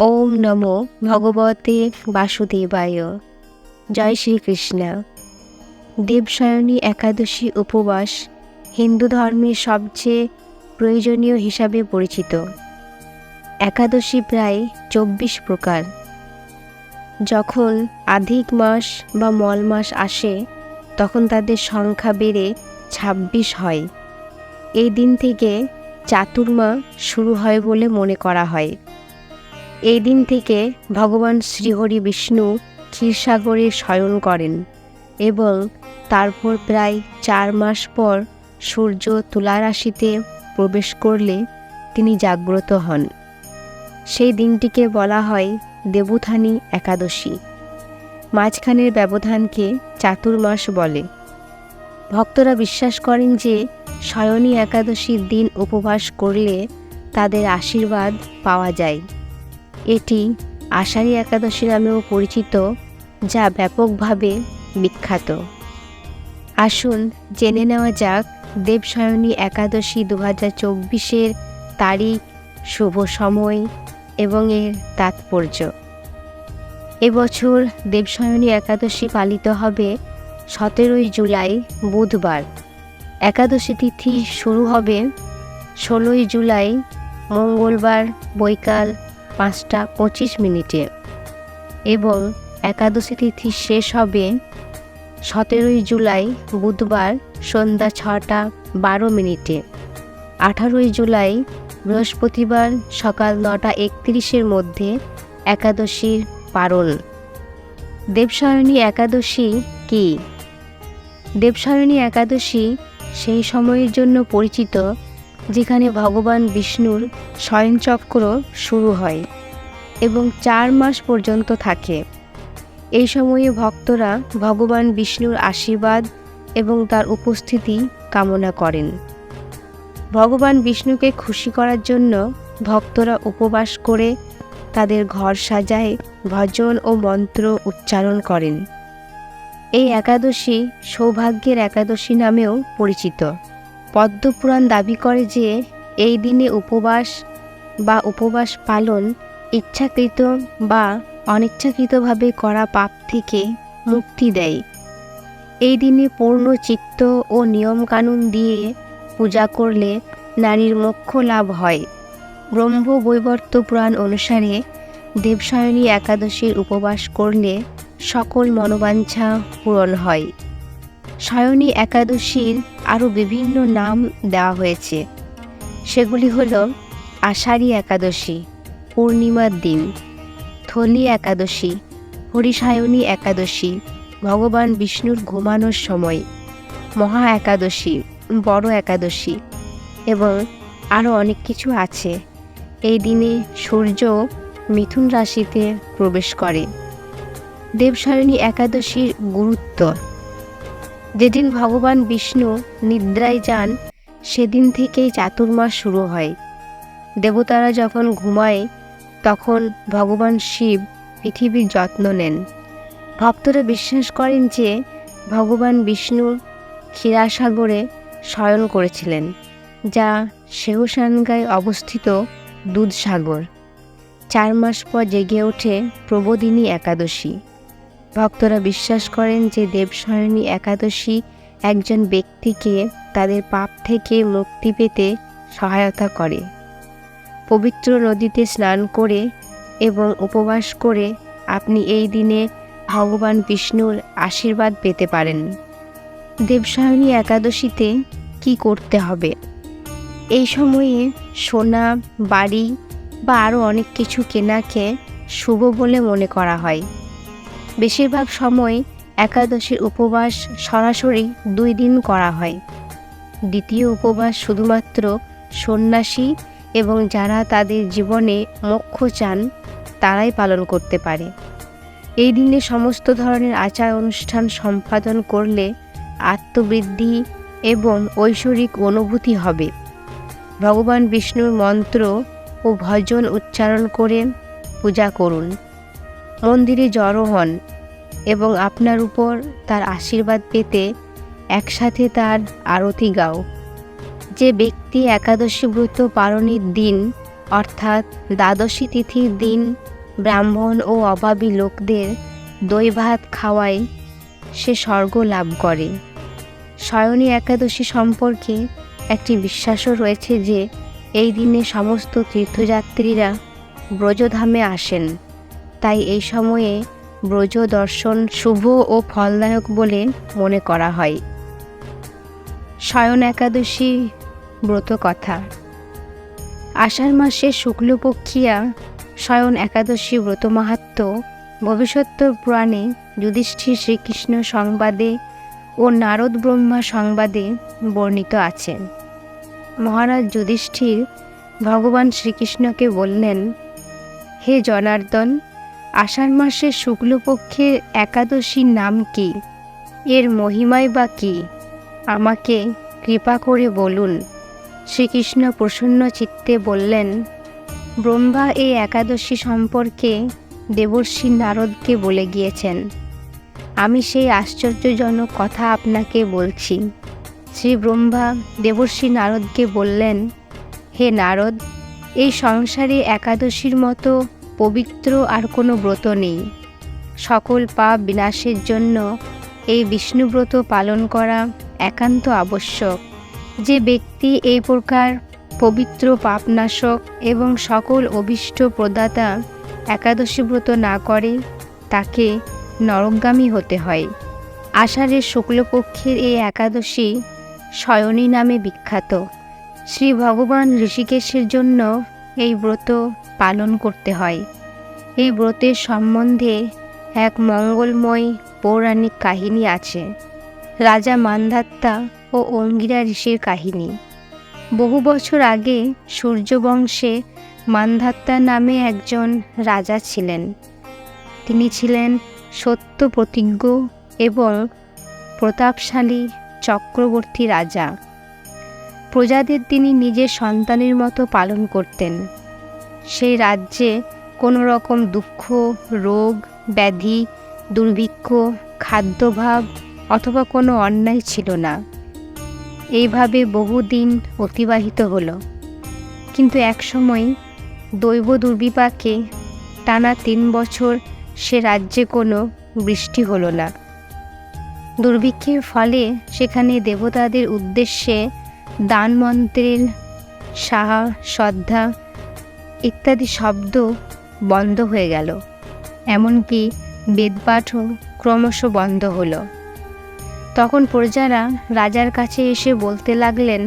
ওম নমো ভগবতে বাসুদেবায়। জয় শ্রীকৃষ্ণ। দেবসায়নী একাদশী উপবাস হিন্দু ধর্মের সবচেয়ে প্রয়োজনীয় হিসাবে পরিচিত। একাদশী প্রায় চব্বিশ প্রকার। যখন আধিক মাস বা মল মাস আসে, তখন তাদের সংখ্যা বেড়ে ছাব্বিশ হয়। এই দিন থেকে চাতুর্মা শুরু হয় বলে মনে করা হয়। এই দিন থেকে ভগবান শ্রীহরি বিষ্ণু ক্ষীরসাগরে শয়ন করেন এবং তারপর প্রায় চার মাস পর সূর্য তুলা রাশিতে প্রবেশ করলে তিনি জাগ্রত হন। সেই দিনটিকে বলা হয় দেবুথানী একাদশী। মাঝখানের ব্যবধানকে চাতুর্মাস বলে। ভক্তরা বিশ্বাস করেন যে শয়নী একাদশীর দিন উপবাস করলে তাদের আশীর্বাদ পাওয়া যায়। এটি আষাঢ়ী একাদশী নামেও পরিচিত, যা ব্যাপকভাবে বিখ্যাত। আসুন জেনে নেওয়া যাক দেবসায়নী একাদশী দু হাজার চব্বিশের তারিখ, শুভ সময় এবং এর তাৎপর্য। এবছর দেবসায়নী একাদশী পালিত হবে সতেরোই জুলাই, বুধবার। একাদশী তিথি শুরু হবে ষোলোই জুলাই, মঙ্গলবার, বৈকাল পাঁচটা পঁচিশ মিনিটে এবং একাদশী তিথি শেষ হবে সতেরোই জুলাই বুধবার সন্ধ্যা ছটা বারো মিনিটে। আঠারোই জুলাই বৃহস্পতিবার সকাল নটা একত্রিশের মধ্যে একাদশীর পারণ দেবসায়নী একাদশী কি? দেবসায়নী একাদশী সেই সময়ের জন্য পরিচিত যেখানে ভগবান বিষ্ণুর শয়নচক্র শুরু হয় এবং চার মাস পর্যন্ত থাকে। এই সময়ে ভক্তরা ভগবান বিষ্ণুর আশীর্বাদ এবং তার উপস্থিতি কামনা করেন। ভগবান বিষ্ণুকে খুশি করার জন্য ভক্তরা উপবাস করে তাদের ঘর সাজায়, ভজন ও মন্ত্র উচ্চারণ করেন। এই একাদশী সৌভাগ্যের একাদশী নামেও পরিচিত। পদ্মপুরাণ দাবি করে যে এই দিনে উপবাস বা উপবাস পালন ইচ্ছাকৃত বা অনিচ্ছাকৃতভাবে করা পাপ থেকে মুক্তি দেয়। এই দিনে পূর্ণ চিত্ত ও নিয়মকানুন দিয়ে পূজা করলে নারীর মোক্ষ লাভ হয়। ব্রহ্ম বৈবর্ত পুরাণ অনুসারে দেবসায়নী একাদশীর উপবাস করলে সকল মনোবাঞ্ছা পূরণ হয়। সায়নী একাদশীর আরও বিভিন্ন নাম দেওয়া হয়েছে। সেগুলি হল আষাঢ়ী একাদশী, পূর্ণিমার দিন থলি একাদশী হরিসায়নী একাদশী, ভগবান বিষ্ণুর ঘুমানোর সময়, মহা একাদশী, বড় একাদশী এবং আরও অনেক কিছু আছে। এই দিনে সূর্য মিথুন রাশিতে প্রবেশ করে। দেবসায়নী একাদশীর গুরুত্ব যেদিন ভগবান বিষ্ণু নিদ্রায় যান, সেদিন থেকেই চাতুর্মাস শুরু হয়। দেবতারা যখন ঘুমায়, তখন ভগবান শিব পৃথিবীর যত্ন নেন। ভক্তরা বিশ্বাস করেন যে, ভগবান বিষ্ণু ক্ষীরাসাগরে শয়ন করেছিলেন, যা শেহসানগায় অবস্থিত দুধসাগর। চার মাস পর জেগে ওঠে প্রবোদিনী একাদশী। ভক্তরা বিশ্বাস করেন যে দেবশয়নী একাদশী একজন ব্যক্তিকে তাদের পাপ থেকে মুক্তি পেতে সহায়তা করে। পবিত্র নদীতে স্নান করে এবং উপবাস করে আপনি এই দিনে ভগবান বিষ্ণুর আশীর্বাদ পেতে পারেন। দেবসায়নী একাদশীতে কি করতে হবে? এই সময়ে সোনা, বাড়ি বা আরও অনেক কিছু কেনাকে শুভ বলে মনে করা হয়। বেশিরভাগ সময় একাদশীর উপবাস সরাসরি দুই দিন করা হয়। দ্বিতীয় উপবাস শুধুমাত্র সন্ন্যাসী এবং যারা তাদের জীবনে মোক্ষ চান, তারাই পালন করতে পারে। এই দিনে সমস্ত ধরনের আচার অনুষ্ঠান সম্পাদন করলে আত্মবৃদ্ধি এবং ঐশ্বরিক অনুভূতি হবে। ভগবান বিষ্ণুর মন্ত্র ও ভজন উচ্চারণ করে পূজা করুন। মন্দিরে জড়ো হন এবং আপনার উপর তার আশীর্বাদ পেতে একসাথে তার আরতি গাও। যে ব্যক্তি একাদশী ব্রত পালনের দিন, অর্থাৎ দ্বাদশী তিথির দিন, ব্রাহ্মণ ও অভাবী লোকদের দই ভাত খাওয়ায় সে স্বর্গ লাভ করে। শয়নী একাদশী সম্পর্কে একটি বিশ্বাসও রয়েছে যে, এই দিনে সমস্ত তীর্থযাত্রীরা ব্রজধামে আসেন। তাই এই সময়ে ব্রজ দর্শন শুভ ও ফলদায়ক বলে মনে করা হয়। শয়ন একাদশী ব্রত কথা। আষাঢ় মাসে শুক্লপক্ষিয়া শয়ন একাদশী ব্রত মাহাত্ম ভবিষ্যত্তর পুরাণে যুধিষ্ঠির শ্রীকৃষ্ণ সংবাদে ও নারদ ব্রহ্মা সংবাদে বর্ণিত আছেন মহারাজ যুধিষ্ঠির ভগবান শ্রীকৃষ্ণকে বললেন, হে জনার্দন আষাঢ় মাসের শুক্লপক্ষের একাদশীর নাম কি? এর মহিমাই বা কি? আমাকে কৃপা করে বলুন। শ্রীকৃষ্ণ প্রসন্ন চিত্তে বললেন, ব্রহ্মা এই একাদশী সম্পর্কে দেবর্ষী নারদকে বলে গিয়েছেন। আমি সেই আশ্চর্যজনক কথা আপনাকে বলছি। শ্রী ব্রহ্মা দেবর্ষী নারদকে বললেন, হে নারদ, এই সংসারে একাদশীর মতো পবিত্র আর কোনো ব্রত নেই। সকল পাপ বিনাশের জন্য এই বিষ্ণুব্রত পালন করা একান্ত আবশ্যক। যে ব্যক্তি এই প্রকার পবিত্র পাপনাশক এবং সকল অভীষ্ট প্রদাতা একাদশী ব্রত না করে, তাকে নরকগামী হতে হয়। আষাঢ়ের শুক্লপক্ষের এই একাদশী শয়নী নামে বিখ্যাত। শ্রী ভগবান ঋষিকেশের জন্য এই ব্রত পালন করতে হয়। এই ব্রতের সম্বন্ধে এক মঙ্গলময় পৌরাণিক কাহিনী আছে। রাজা মান্ধাত্তা ও অঙ্গিরা ঋষির কাহিনী। বহু বছর আগে সূর্যবংশে মান্ধাত্তা নামে একজন রাজা ছিলেন। তিনি ছিলেন সত্য প্রতিজ্ঞ এবং প্রতাপশালী চক্রবর্তী রাজা। প্রজাদের তিনি নিজের সন্তানের মতো পালন করতেন। সেই রাজ্যে কোনো রকম দুঃখ, রোগ, ব্যাধি, দুর্ভিক্ষ, খাদ্যভাব অথবা কোনো অন্যায় ছিল না। এইভাবে বহুদিন অতিবাহিত হলো। কিন্তু একসময় দৈব দুর্বিপাকে টানা তিন বছর সে রাজ্যে কোনো বৃষ্টি হলো না। দুর্ভিক্ষের ফলে সেখানে দেবতাদের উদ্দেশ্যে দান মন্ত্রের সাহা, শ্রদ্ধা ইত্যাদি শব্দ বন্ধ হয়ে গেল। এমনকি বেদপাঠও ক্রমশ বন্ধ হলো। তখন প্রজারা রাজার কাছে এসে বলতে লাগলেন,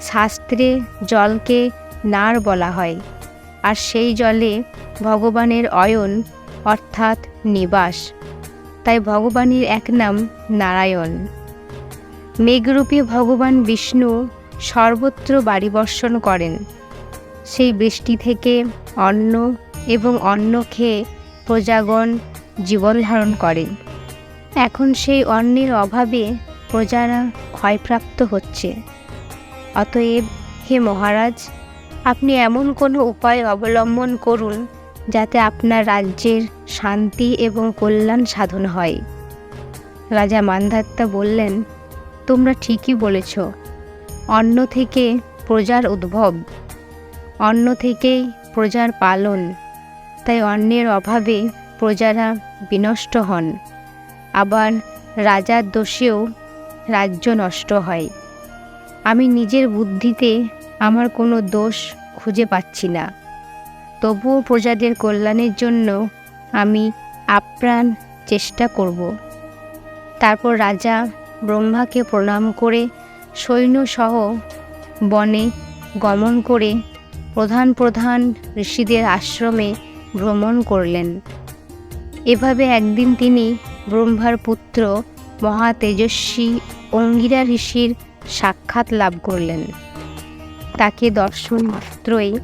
শাস্ত্রে জলকে নার বলা হয়, আর সেই জলে ভগবানের অয়ন, অর্থাৎ নিবাস। তাই ভগবানের এক নাম নারায়ণ। মেঘরূপী ভগবান বিষ্ণু সর্বত্র বাড়ি বর্ষণ করেন। সেই বৃষ্টি থেকে অন্ন এবং অন্ন খেয়ে প্রজাগণ জীবন ধারণ করেন এখন সেই অন্নের অভাবে প্রজারা ক্ষয়প্রাপ্ত হচ্ছে। অতএব হে মহারাজ, আপনি এমন কোনো উপায় অবলম্বন করুন যাতে আপনার রাজ্যের শান্তি এবং কল্যাণ সাধন হয়। রাজা মান্ধাত্তা বললেন, তোমরা ঠিকই বলেছ। অন্ন থেকে প্রজার উদ্ভব। অন্ন থেকেই প্রজার পালন। তাই অন্যের অভাবে প্রজারা বিনষ্ট হন। আবার রাজার দোষেও রাজ্য নষ্ট হয়। আমি নিজের বুদ্ধিতে আমার কোনো দোষ খুঁজে পাচ্ছি না। তবুও প্রজাদের কল্যাণের জন্য আমি আপ্রাণ চেষ্টা করব। তারপর রাজা ব্রহ্মাকে প্রণাম করে সৈন্যসহ বনে গমন করে প্রধান প্রধান ঋষিদের আশ্রমে ভ্রমণ করলেন। এভাবে একদিন তিনি ব্রহ্মার পুত্র মহা তেজস্বী অঙ্গিরা ঋষির সাক্ষাৎ লাভ করলেন। তাকে দর্শন মাত্রই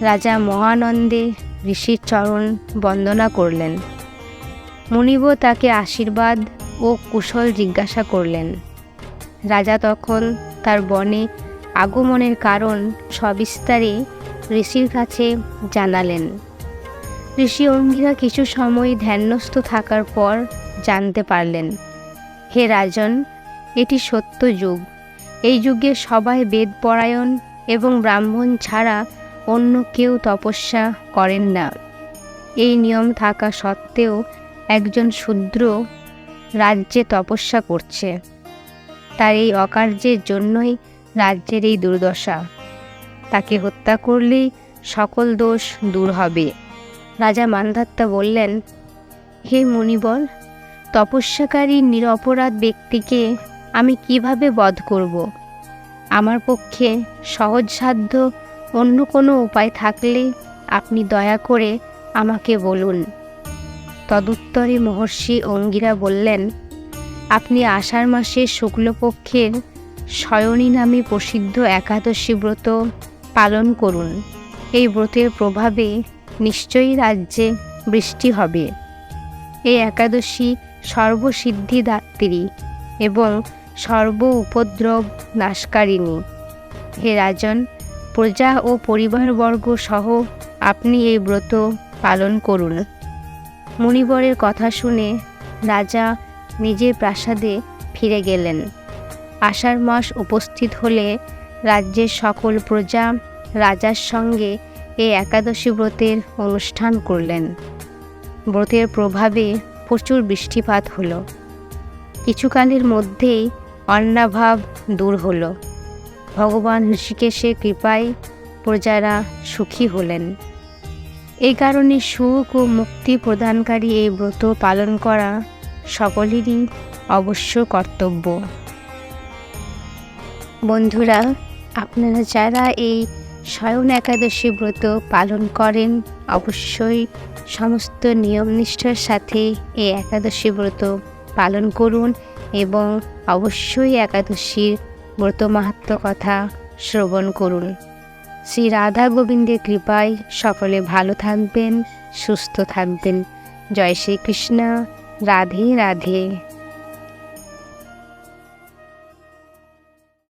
রাজা মহানন্দে ঋষির চরণ বন্দনা করলেন। মুনিব তাকে আশীর্বাদ ও কুশল জিজ্ঞাসা করলেন। রাজা তখন তার বনে আগমনের কারণ সবিস্তারে ঋষির কাছে জানালেন। ঋষি অঙ্গিরা কিছু সময় ধ্যানস্থ থাকার পর জানতে পারলেন, হে রাজন, এটি সত্য যুগ। এই যুগে সবাই বেদ পরায়ণ এবং ব্রাহ্মণ ছাড়া অন্য কেউ তপস্যা করেন না। এই নিয়ম থাকা সত্ত্বেও একজন শূদ্র রাজ্যে তপস্যা করছে। তার এই অকার্যের জন্যই রাজ্যের এই দুর্দশা। তাকে হত্যা করলেই সকল দোষ দূর হবে। রাজা মান্ধাত্তা বললেন, হে মুনিবর, তপস্যাকারী নিরপরাধ ব্যক্তিকে আমি কীভাবে বধ করব? আমার পক্ষে সহজসাধ্য অন্য কোনো উপায় থাকলে আপনি দয়া করে আমাকে বলুন। তদুত্তরে মহর্ষি অঙ্গিরা বললেন, আপনি আষাঢ় মাসের শুক্লপক্ষের শয়নী নামে প্রসিদ্ধ একাদশী ব্রত পালন করুন। এই ব্রতের প্রভাবে নিশ্চয়ই রাজ্যে বৃষ্টি হবে। এই একাদশী সর্বসিদ্ধিদাত্রী এবং সর্ব উপদ্রব নাশকারিণী। হে রাজন, প্রজা ও পরিবারবর্গ সহ আপনি এই ব্রত পালন করুন। মুনিবরের কথা শুনে রাজা নিজের প্রাসাদে ফিরে গেলেন। আষাঢ় মাস উপস্থিত হলে রাজ্যের সকল প্রজা রাজার সঙ্গে এই একাদশী ব্রতের অনুষ্ঠান করলেন। ব্রতের প্রভাবে প্রচুর বৃষ্টিপাত হলো। কিছুকালের মধ্যেই অন্নাভাব দূর হলো। ভগবান ঋষিকেশের কৃপায় প্রজারা সুখী হলেন। এই কারণে সুখ ও মুক্তি প্রদানকারী এই ব্রত পালন করা সকলেরই অবশ্য কর্তব্য। বন্ধুরা, আপনারা যারা এই স্বয়ন একাদশী ব্রত পালন করেন, অবশ্যই সমস্ত নিয়ম নিষ্ঠার সাথে এই একাদশী ব্রত পালন করুন এবং অবশ্যই একাদশীর ব্রত মাহাত্ম কথা শ্রবণ করুন। শ্রী রাধা গোবিন্দের কৃপায় সকলে ভালো থাকবেন, সুস্থ থাকবেন। জয় শ্রীকৃষ্ণ। রাধে রাধে।